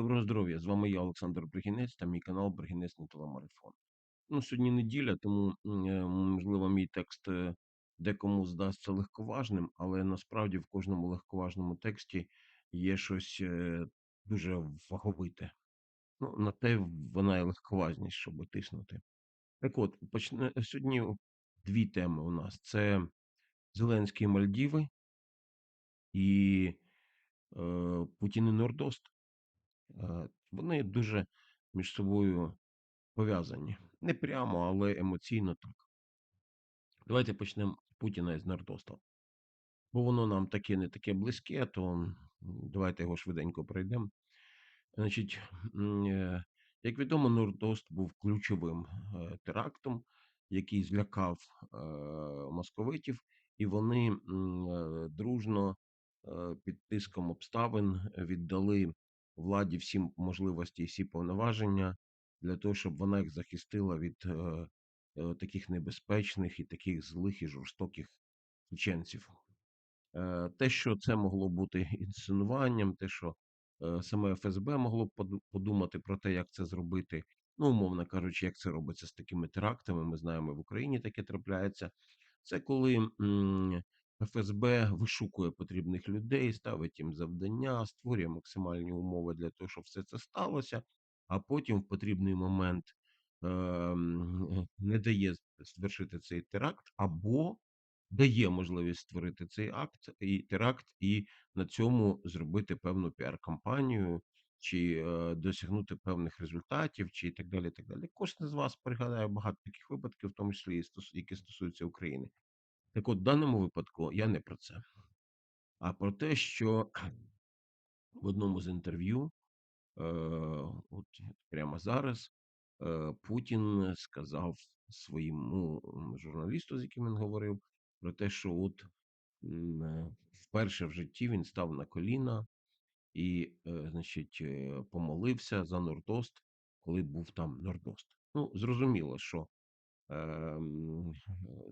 Доброго здоров'я! З вами я, Олександр Бригінець та мій канал Бригінець на телемарафон. Ну, сьогодні неділя, тому е, можливо мій текст е, декому здасться легковажним, але насправді в кожному легковажному тексті є щось е, дуже ваговите. Ну, на те вона і легковажність, щоб тиснути. Так от, почне сьогодні дві теми у нас: це Зеленський Мальдіви і е, Путін і Нордост. Е, Вони дуже між собою пов'язані. Не прямо, але емоційно так. Давайте почнемо Путіна і з Нордоста. Бо воно нам таке не таке близьке, то давайте його швиденько пройдемо. Значить, е, як відомо, Нордост був ключовим е, терактом, який злякав московитів, і вони дружно під тиском обставин віддали владі всі можливості і всі повноваження для того, щоб вона їх захистила від е, е, таких небезпечних і таких злих і жорстоких чеченців. Е, Те, що це могло бути інсценуванням, те, що е, саме ФСБ могло б подумати про те, як це зробити. Ну, умовно кажучи, як це робиться з такими терактами. Ми знаємо, в Україні таке трапляється. Це коли ФСБ вишукує потрібних людей, ставить їм завдання, створює максимальні умови для того, щоб все це сталося, а потім в потрібний момент ем, не дає звершити цей теракт, або дає можливість створити цей акт і теракт, і на цьому зробити певну піар-кампанію, чи е, досягнути певних результатів, чи так далі. так далі. Кожен з вас пригадає багато таких випадків, в тому числі які стосуються України. Так от, в даному випадку я не про це, а про те, що в одному з інтерв'ю, е, от прямо зараз, е, Путін сказав своєму журналісту, з яким він говорив, про те, що от е, вперше в житті він став на коліна і, е, значить, е, помолився за Нордост, коли був там Нордост. Ну, зрозуміло, що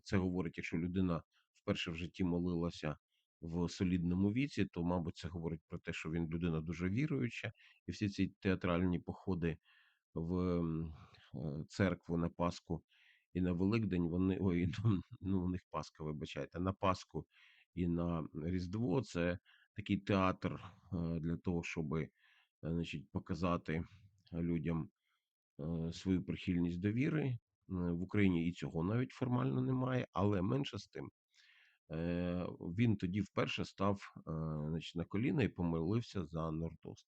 це говорить, якщо людина вперше в житті молилася в солідному віці, то, мабуть, це говорить про те, що він людина дуже віруюча, і всі ці театральні походи в е, церкву на Пасху і на Великдень, вони ой, ну, ну у них Пасха, вибачайте, на Пасху і на Різдво це такий театр е, для того, щоб значить, показати людям е, свою прихильність до віри. Е, В Україні і цього навіть формально немає, але менше з тим. Е, Він тоді вперше став е, значить, на коліна і помолився за Нордост.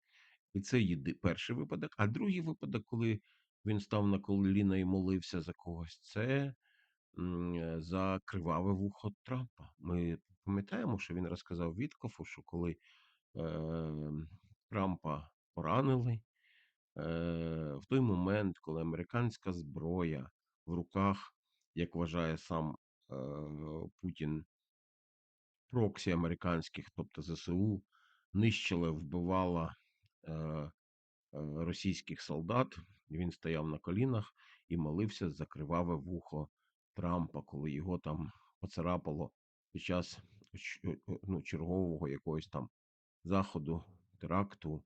І це єди перший випадок. А другий випадок, коли він став на коліна і молився за когось, це за криваве вухо Трампа. Ми пам'ятаємо, що він розказав Віткофу, що коли Трампа поранили, в той момент, коли американська зброя в руках, як вважає сам е, Путін, проксі американських, тобто ЗСУ, нищила, вбивала е, російських солдат. Він стояв на колінах і молився за криваве вухо Трампа, коли його там поцарапало під час е, е, ну, чергового якогось там заходу, теракту,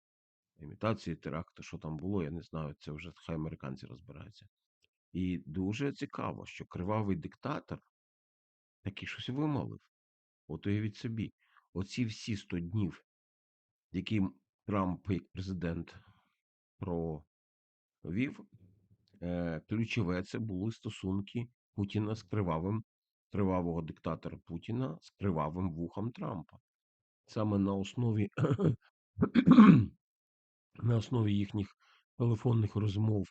імітації теракту, що там було, я не знаю. Це вже хай американці розбираються. І дуже цікаво, що кривавий диктатор таки щось вимолив. От уявіть собі, оці всі 100 днів, які Трамп як президент провів, е, ключове це були стосунки Путіна з кривавим, кривавого диктатора Путіна з кривавим вухом Трампа. Саме на основі, на основі їхніх телефонних розмов,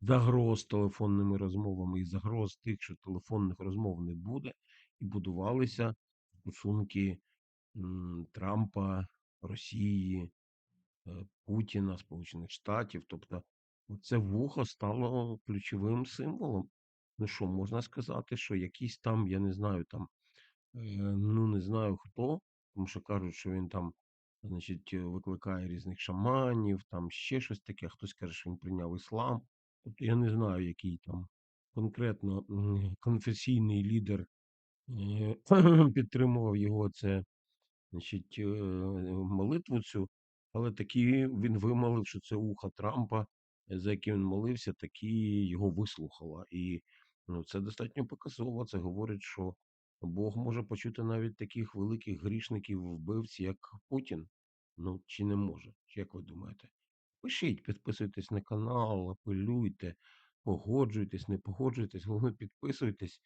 загроз телефонними розмовами і загроз тих, що телефонних розмов не буде, і будувалися стосунки Трампа, Росії, е, Путіна, Сполучених Штатів. Тобто, це вухо стало ключовим символом. Ну що, можна сказати, що якийсь там, я не знаю, там, е, ну не знаю хто, тому що кажуть, що він там, значить, викликає різних шаманів, там ще щось таке. Хтось каже, що він прийняв іслам. Тобто я не знаю, який там конкретно конфесійний лідер е, підтримував його це, значить, е, молитву цю. Але такі він вимолив, що це ухо Трампа, за яке він молився, такі його вислухала. І ну, це достатньо показово. Це говорить, що Бог може почути навіть таких великих грішників, вбивць, як Путін. Ну, чи не може? Як ви думаєте? Пишіть, підписуйтесь на канал, апелюйте, погоджуйтесь, не погоджуйтесь, головне підписуйтесь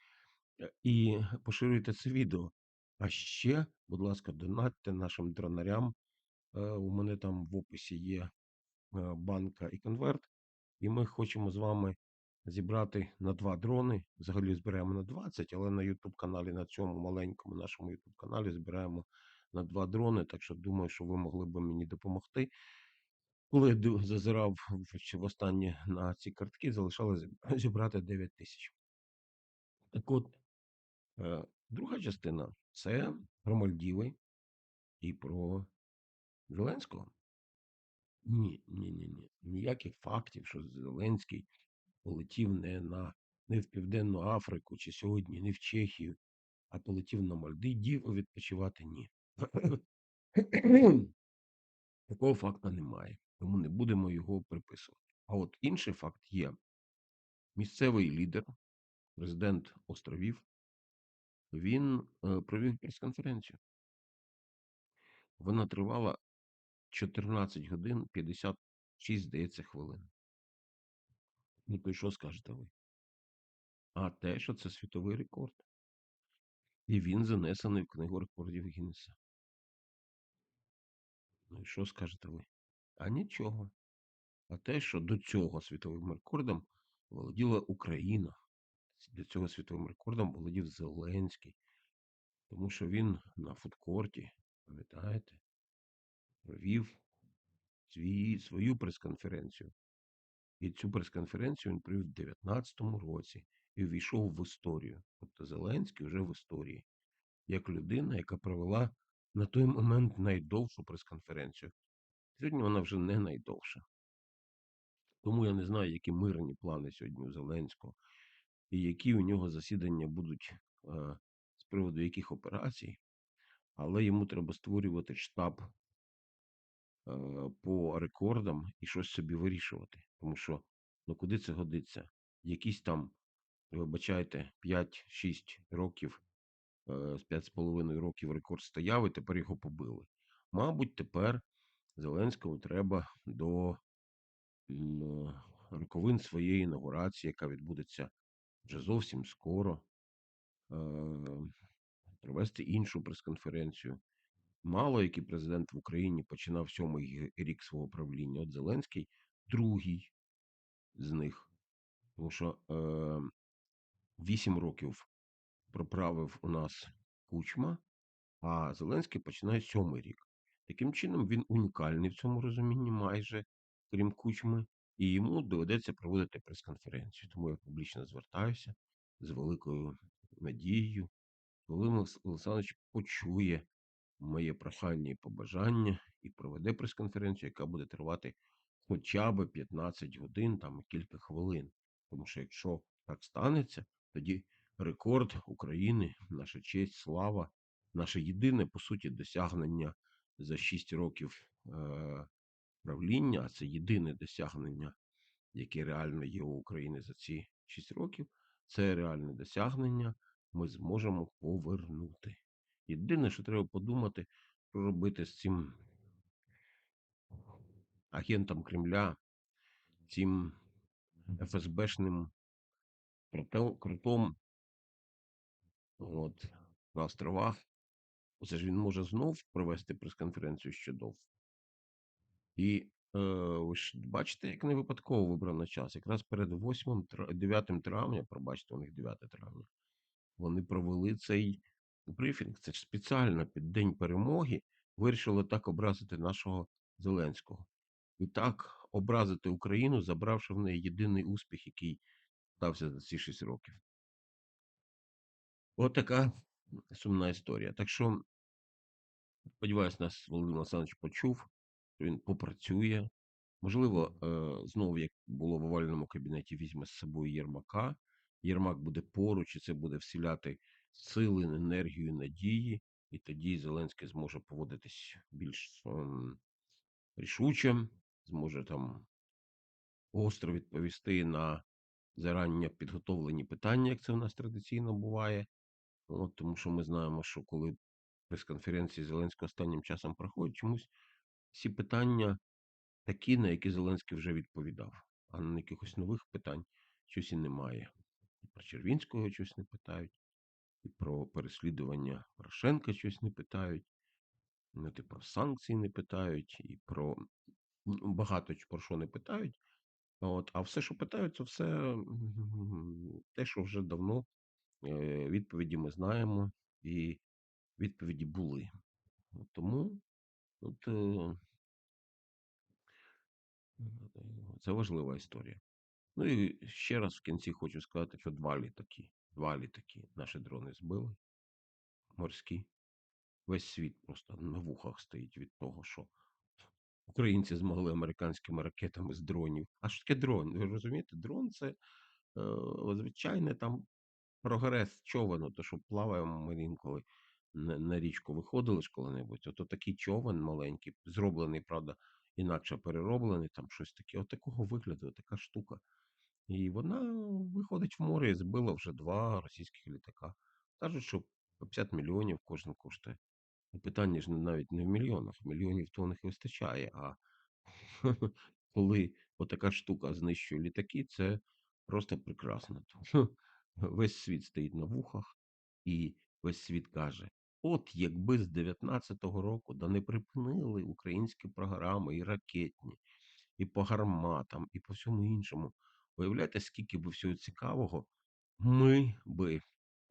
е, і поширюйте це відео. А ще, будь ласка, донатьте нашим дронарям. Е, У мене там в описі є е, банка і конверт, і ми хочемо з вами зібрати на два дрони. Взагалі збираємо на 20, але на YouTube каналі, на цьому маленькому нашому YouTube каналі збираємо на два дрони. Так що думаю, що ви могли б мені допомогти. Коли зазирав в ще востаннє на ці картки, залишалось зіб- зібрати 9 тисяч. Так от, е, друга частина це про Мальдіви і про Зеленського. Ні, ні, ні, ні. Ніяких фактів, що Зеленський полетів не на не в Південну Африку чи сьогодні, не в Чехію, а полетів на Мальдивів відпочивати ні. Такого факту немає, тому не будемо його приписувати. А от інший факт є: місцевий лідер, президент островів, він е, провів прес-конференцію. Вона тривала 14 годин 56, здається, хвилин. Ну, то й що скажете ви? А те, що це світовий рекорд. І він занесений в книгу рекордів Гіннеса. Ну і що скажете ви? А нічого. А те, що до цього світовим рекордом володіла Україна. До цього світовим рекордом володів Зеленський. Тому що він на фудкорті, пам'ятаєте, провів свій, свою прес-конференцію. І цю прес-конференцію він провів в 2019 році і ввійшов в історію. Тобто Зеленський вже в історії, як людина, яка провела на той момент найдовшу прес-конференцію. Сьогодні вона вже не найдовша. Тому я не знаю, які мирні плани сьогодні у Зеленського, і які у нього засідання будуть е, з приводу яких операцій, але йому треба створювати штаб е, по рекордам і щось собі вирішувати. Тому що ну куди це годиться? Якісь там, вибачайте, 5-6 років, е, з 5,5 років рекорд стояв, і тепер його побили. Мабуть, тепер Зеленському треба до е, роковин своєї інаугурації, яка відбудеться вже зовсім скоро, е, провести іншу прес-конференцію. Мало який президент в Україні починав сьомий рік свого правління. От Зеленський другий з них. Тому що е, 8 років проправив у нас кучма, а Зеленський починає сьомий рік. Таким чином, він унікальний в цьому розумінні, майже крім кучми, і йому доведеться проводити прес-конференцію. Тому я публічно звертаюся з великою надією. Володимир Олександрович почує моє прохання і побажання і проведе прес-конференцію, яка буде тривати хоча б 15 годин, там кілька хвилин. Тому що якщо так станеться, тоді рекорд України, наша честь, слава, наше єдине, по суті, досягнення за 6 років е, правління, а це єдине досягнення, яке реально є у України за ці 6 років, це реальне досягнення ми зможемо повернути. Єдине, що треба подумати, що робити з цим агентом Кремля, цим ФСБшним крутом, крутом от, на островах. Оце ж він може знов провести прес-конференцію ще. І е, ви ж бачите, як не випадково вибрано час. Якраз перед 8, 9 травня, пробачте, у них 9 травня, вони провели цей брифінг. Це ж спеціально під День перемоги вирішили так образити нашого Зеленського. І так образити Україну, забравши в неї єдиний успіх, який стався за ці 6 років. От сумна історія. Так що, сподіваюсь, нас Володимир Олександрович почув, що він попрацює. Можливо, е, знову, як було в овальному кабінеті, візьме з собою Єрмака. Єрмак буде поруч, і це буде вселяти сили, енергію, надії, і тоді Зеленський зможе поводитись більш ем, рішуче, зможе там гостро відповісти на зараннє підготовлені питання, як це у нас традиційно буває. От, тому що ми знаємо, що коли прес-конференції Зеленського останнім часом проходять, чомусь всі питання такі, на які Зеленський вже відповідав, а на якихось нових питань щось і немає. І про Червінського щось не питають, і про переслідування Порошенка щось не питають, ну, і про санкції не питають, і про ну, багато про що не питають. От, а все, що питають, це все те, що вже давно е, відповіді ми знаємо, і відповіді були. Тому от, е, це важлива історія. Ну і ще раз в кінці хочу сказати, що два літаки, два літаки наші дрони збили морські. Весь світ просто на вухах стоїть від того, що українці змогли американськими ракетами з дронів. А що таке дрон? Ви розумієте, дрон це е, звичайне там прогрес човену, то що плаваємо ми інколи на, річку виходили ж коли-небудь. Ото такий човен маленький, зроблений, правда, інакше перероблений, там щось таке. От такого вигляду, така штука. І вона виходить в море і збила вже два російських літака. Кажуть, що 50 мільйонів кожен коштує. І питання ж навіть не в мільйонах. Мільйонів то них вистачає. А коли отака штука знищує літаки, це просто прекрасно. Весь світ стоїть на вухах, і весь світ каже: от якби з 19-го року да не припинили українські програми і ракетні, і по гарматам, і по всьому іншому. Уявляєте, скільки би всього цікавого ми би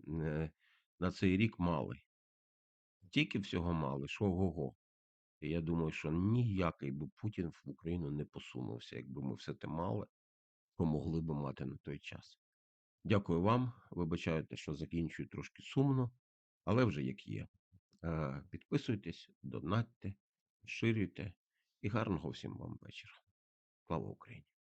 е, на цей рік мали. Тільки всього мали, що ого-го. І я думаю, що ніякий би Путін в Україну не посунувся, якби ми все те мали, помогли би мати на той час. Дякую вам. Вибачайте, що закінчую трошки сумно, але вже як є. Е, Підписуйтесь, донатьте, ширюйте і гарного всім вам вечора. Слава Україні!